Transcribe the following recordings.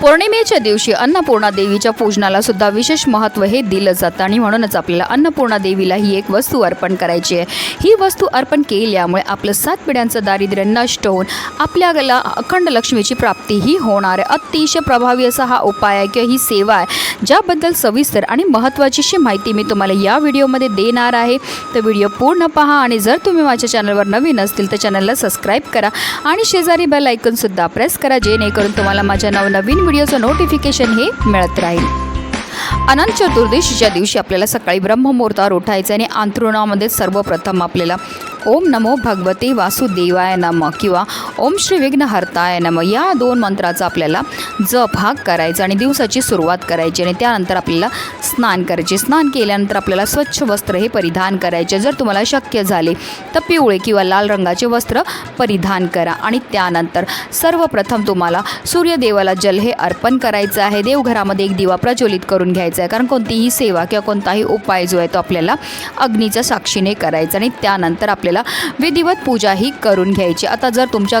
पौर्णिमेच्या दिवशी अन्नपूर्णा देवीच्या पूजनाला सुद्धा विशेष महत्त्व हे दिलं जातं आणि म्हणूनच आपल्याला अन्नपूर्णा देवीला ही एक वस्तू अर्पण करायची आहे. ही वस्तू अर्पण केल्यामुळे आपलं सात पिढ्यांचं दारिद्र्य नष्ट होऊन आपल्याला अखंड लक्ष्मीची प्राप्तीही होणार आहे. अतिशय प्रभावी असा हा उपाय आहे किंवा ही सेवा आहे. ज्याबद्दल सविस्तर आणि महत्त्वाचीशी माहिती मी तुम्हाला या व्हिडिओमध्ये देणार आहे. तर व्हिडिओ पूर्ण पहा आणि जर तुम्ही माझ्या चॅनलवर नवीन असतील तर चॅनलला सबस्क्राईब करा आणि शेजारी बेल ऐकूनसुद्धा प्रेस करा जेणेकरून तुम्हाला माझ्या नवनवीन व्हिडिओचं नोटिफिकेशन हे मिळत राहील. अनंत चतुर्दशीच्या दिवशी आपल्याला सकाळी ब्रह्ममुहूर्तावर उठायचं आणि अंथरुणामध्ये सर्वप्रथम आपल्याला ओम नमो भगवते वासुदेवाय नम किंवा ओम श्री विघ्न हरताय नम. या दोन मंत्राचा आपल्याला जप हा करायचा आणि दिवसाची सुरुवात करायची आणि त्यानंतर आपल्याला स्नान करायचे. स्नान केल्यानंतर आपल्याला स्वच्छ वस्त्र हे परिधान करायचे. जर तुम्हाला शक्य झाले तर पिवळे किंवा लाल रंगाचे वस्त्र परिधान करा आणि त्यानंतर सर्वप्रथम तुम्हाला सूर्यदेवाला जल हे अर्पण करायचं आहे. देवघरामध्ये एक दिवा प्रज्वलित करून घ्यायचा आहे. कारण कोणतीही सेवा किंवा कोणताही उपाय जो आहे तो आपल्याला अग्नीच्या साक्षीने करायचा आणि त्यानंतर आपल्याला विधिवत पूजा ही करून घ्यायची. आता जर तुमच्या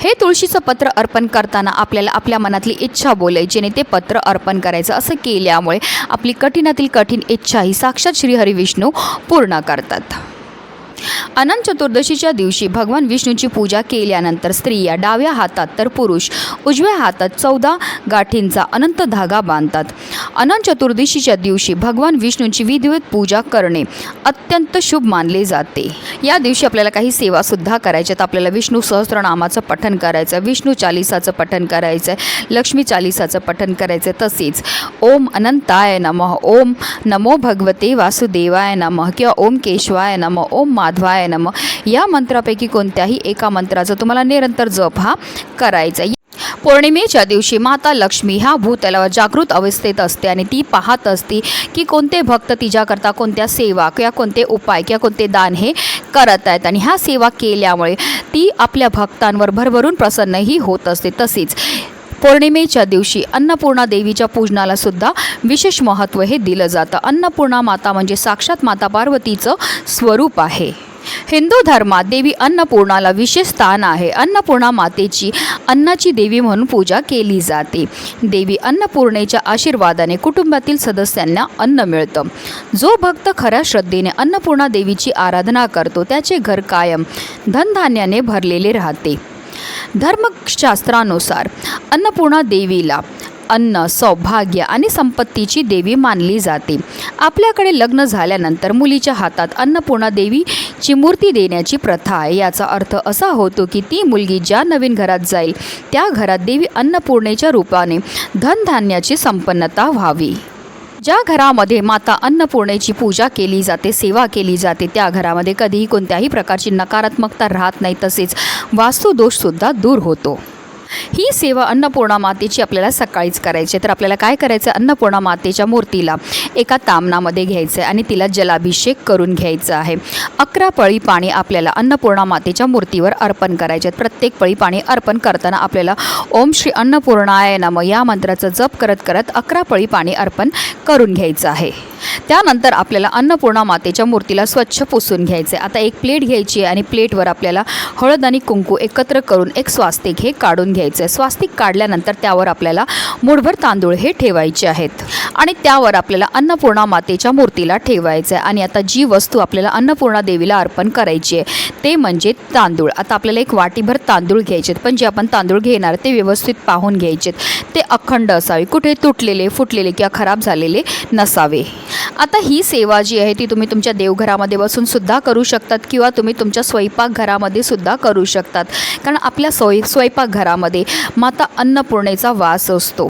हे तुळशीचं पत्र अर्पण करताना आपल्याला आपल्या मनातली इच्छा बोलायची आणि ते पत्र अर्पण करायचं असं केल्यामुळे आपली कठीणातील कठीण इच्छा ही साक्षात श्री विष्णू पूर्ण करतात. अनंत चतुर्दशीच्या दिवशी भगवान विष्णूची पूजा केल्यानंतर स्त्रिया डाव्या हातात तर पुरुष उजव्या हातात चौदा गाठींचा अनंत धागा बांधतात. अनंत चतुर्दशीच्या दिवशी भगवान विष्णूची विधिवत पूजा करणे अत्यंत शुभ मानले जाते. या दिवशी आपल्याला काही सेवासुद्धा करायच्यात आपल्याला विष्णू सहस्रनामाचं पठण करायचं विष्णू चालिसाचं पठण करायचं आहे लक्ष्मी चालिसाचं पठण करायचं आहे तसेच ओम अनंताय नमः ओम नमो भगवते वासुदेवाय नमः किंवा ओम केशवाय नमः ओम मा माधवाय नम. या मंत्रापैकी कोणत्याही एका मंत्राचा तुम्हाला निरंतर जप हा करायचा आहे. पौर्णिमेच्या दिवशी माता लक्ष्मी ह्या भूतलावर जागृत अवस्थेत असते आणि ती पाहत असते की कोणते भक्त तिच्याकरता कोणत्या सेवा किंवा कोणते उपाय किंवा कोणते दान हे करत आहेत. आणि ह्या सेवा केल्यामुळे ती आपल्या भक्तांवर भरभरून प्रसन्नही होत असते. तसेच पौर्णिमेच्या दिवशी अन्नपूर्णा देवीच्या पूजनाला सुद्धा विशेष महत्त्व हे दिलं जातं. अन्नपूर्णा माता म्हणजे साक्षात माता पार्वतीचं स्वरूप आहे. हिंदू धर्मात देवी अन्नपूर्णाला विशेष स्थान आहे. अन्नपूर्णा मातेची अन्नाची देवी म्हणून पूजा केली जाते. देवी अन्नपूर्णेच्या आशीर्वादाने कुटुंबातील सदस्यांना अन्न मिळतं. जो भक्त खऱ्या श्रद्धेने अन्नपूर्णा देवीची आराधना करतो त्याचे घर कायम धनधान्याने भरलेले राहते. धर्मशास्त्रानुसार अन्नपूर्णा देवीला अन्न सौभाग्य आणि संपत्तीची देवी मानली जाते. आपल्याकडे लग्न झाल्यानंतर मुलीच्या हातात अन्नपूर्णा देवीची मूर्ती देण्याची प्रथा आहे. याचा अर्थ असा होतो की ती मुलगी ज्या नवीन घरात जाईल त्या घरात देवी अन्नपूर्णेच्या रूपाने धनधान्याची संपन्नता व्हावी. ज्या घरामध्ये माता अन्नपूर्णेची पूजा केली जाते सेवा केली जाते त्या घरामध्ये कधीही कोणत्याही प्रकारची नकारात्मकता राहत नाही तसेच वास्तुदोषसुद्धा दूर होतो. ही सेवा अन्नपूर्णा मातेची आपल्याला सकाळीच करायची आहे. तर आपल्याला काय करायचं? अन्नपूर्णा मातेच्या मूर्तीला एका तामणामध्ये घ्यायचं आहे आणि तिला जलाभिषेक करून घ्यायचं आहे. अकरा पळी पाणी आपल्याला अन्नपूर्णा मातेच्या मूर्तीवर अर्पण करायचे आहेत. प्रत्येक पळी पाणी अर्पण करताना आपल्याला ओम श्री अन्नपूर्णाय नम या मंत्राचा जप करत करत अकरा पळी पाणी अर्पण करून घ्यायचं आहे. त्यानंतर आपल्याला अन्नपूर्णा मातेच्या मूर्तीला स्वच्छ पुसून घ्यायचे. आता एक प्लेट घ्यायची आहे आणि प्लेटवर आपल्याला हळद आणि कुंकू एकत्र करून एक स्वास्तिक हे काढून घ्यायचं. आहे स्वास्तिक काढल्यानंतर त्यावर आपल्याला मुठभर तांदूळ हे ठेवायचे आहेत. आणि त्यावर आपल्याला अन्नपूर्णा मातेच्या मूर्तीला ठेवायचं आहे. आणि आता जी वस्तू आपल्याला अन्नपूर्णा देवीला अर्पण करायची आहे ते म्हणजे तांदूळ. आता आपल्याला एक वाटीभर तांदूळ घ्यायचे आहेत. पण जे आपण तांदूळ घेणार ते व्यवस्थित पाहून घ्यायचे ते अखंड असावे. कुठे तुटलेले फुटलेले किंवा खराब झालेले नसावे. आता ही सेवा जी आहे ती तुम्ही तुमच्या देवघरामध्ये बसून सुद्धा करू शकतात किंवा तुम्ही तुमच्या स्वयंपाकघरामध्ये सुद्धा करू शकतात. कारण आपल्या स्वय स्वयंपाकघरामध्ये माता अन्नपूर्णेचा वास असतो.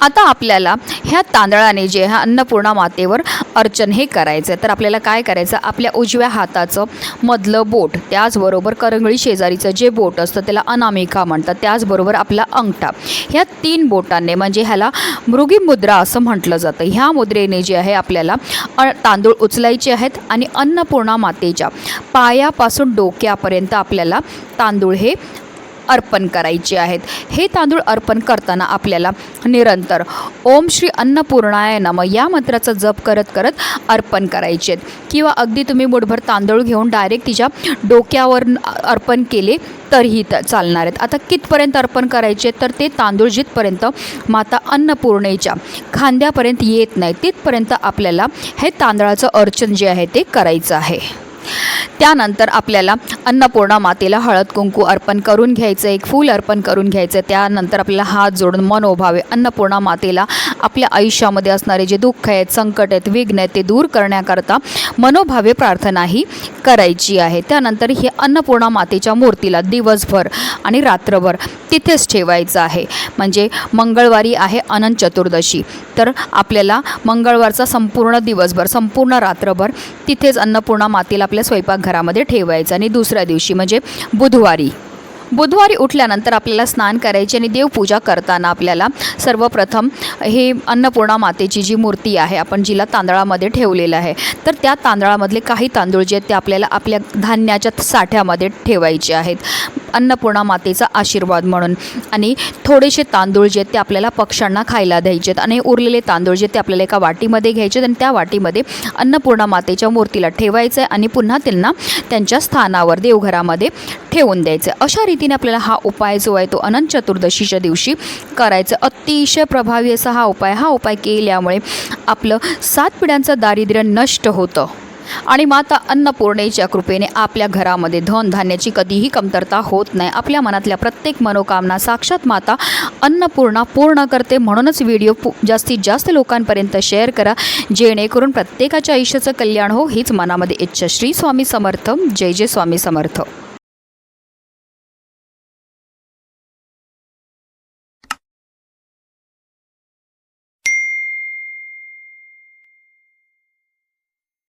आता आपल्याला ह्या तांदळाने जे ह्या अन्नपूर्णा मातेवर अर्चन हे करायचं आहे तर आपल्याला काय करायचं? आपल्या उजव्या हाताचं मधलं बोट त्याचबरोबर करंगळी शेजारीचं जे बोट असतं त्याला अनामिका म्हणतात. त्याचबरोबर आपला अंगठा. ह्या तीन बोटांनी म्हणजे ह्याला मृगी मुद्रा असं म्हटलं जातं. ह्या मुद्रेने जे आहे आपल्याला तांदूळ उचलायचे आहेत आणि अन्नपूर्णा मातेच्या पायापासून डोक्यापर्यंत आपल्याला तांदूळ हे अर्पण करायचे आहेत. हे तांदूळ अर्पण करताना आपल्याला निरंतर ओम श्री अन्नपूर्णाय नम या मंत्राचा जप करत करत अर्पण करायचे आहेत. किंवा अगदी तुम्ही मुठभर तांदूळ घेऊन डायरेक्ट तिच्या डोक्यावर अर्पण केले तरीही त चालणार आहेत. आता कितपर्यंत अर्पण करायचे तर ते तांदूळ जिथपर्यंत माता अन्नपूर्णेच्या खांद्यापर्यंत येत नाही तिथपर्यंत आपल्याला हे तांदळाचं अर्चन जे आहे ते करायचं आहे. त्यानंतर आपल्याला अन्नपूर्णा मातेला हळद कुंकू अर्पण करून घ्यायचं एक फूल अर्पण करून घ्यायचं. त्यानंतर आपल्याला हात जोडून मनोभावे अन्नपूर्णा मातेला आपल्या आयुष्यामध्ये असणारे जे दुःख आहेत संकट आहेत विघ्न आहेत ते दूर करण्याकरता मनोभावे प्रार्थनाही करायची आहे. त्यानंतर हे अन्नपूर्णा मातेच्या मूर्तीला दिवसभर आणि रात्रभर तिथेच ठेवायचं आहे. म्हणजे मंगळवारी आहे अनंत चतुर्दशी. तर आपल्याला मंगळवारचा संपूर्ण दिवसभर संपूर्ण रात्रभर तिथेच अन्नपूर्णा मातेला आपल्या स्वयंपाकघरामध्ये ठेवायचं आणि दुसऱ्या दिवशी म्हणजे बुधवारी. बुधवारी उठल्यानंतर आपल्याला स्नान करायचे आणि देवपूजा करताना आपल्याला सर्वप्रथम हे अन्नपूर्णा मातेची जी मूर्ती आहे आपण जिला तांदळामध्ये ठेवलेलं आहे. तर त्या तांदळामधले काही तांदूळ जे आहेत ते आपल्याला आपल्या धान्याच्या साठ्यामध्ये ठेवायचे आहेत. अन्नपूर्णा मातेचा आशीर्वाद म्हणून. आणि थोडेसे तांदूळ जे ते आपल्याला पक्ष्यांना खायला द्यायचे आहेत आणि उरलेले तांदूळ जे ते आपल्याला एका वाटीमध्ये घ्यायचे आहेत आणि त्या वाटीमध्ये अन्नपूर्णा मातेच्या मूर्तीला ठेवायचं आहे आणि पुन्हा त्यांना त्यांच्या स्थानावर देवघरामध्ये ठेवून द्यायचं आहे अशा रीतीने आपल्याला हा उपाय जो आहे तो अनंत चतुर्दशीच्या दिवशी करायचं. अतिशय प्रभावी असा हा उपाय. हा उपाय केल्यामुळे आपलं सात पिढ्यांचं दारिद्र्य नष्ट होतं. आणि माता अन्नपूर्णेच्या कृपेने आपल्या घरामध्ये धन धान्याची कधीही कमतरता होत नाही आपल्या मनातल्या प्रत्येक मनोकामना साक्षात माता अन्नपूर्णा पूर्ण करते म्हणूनच व्हिडिओ पु जास्तीत जास्त लोकांपर्यंत शेअर करा जेणेकरून प्रत्येकाच्या आयुष्याचं कल्याण हो हीच मनामध्ये इच्छा. श्री स्वामी समर्थ. जय जय स्वामी समर्थ.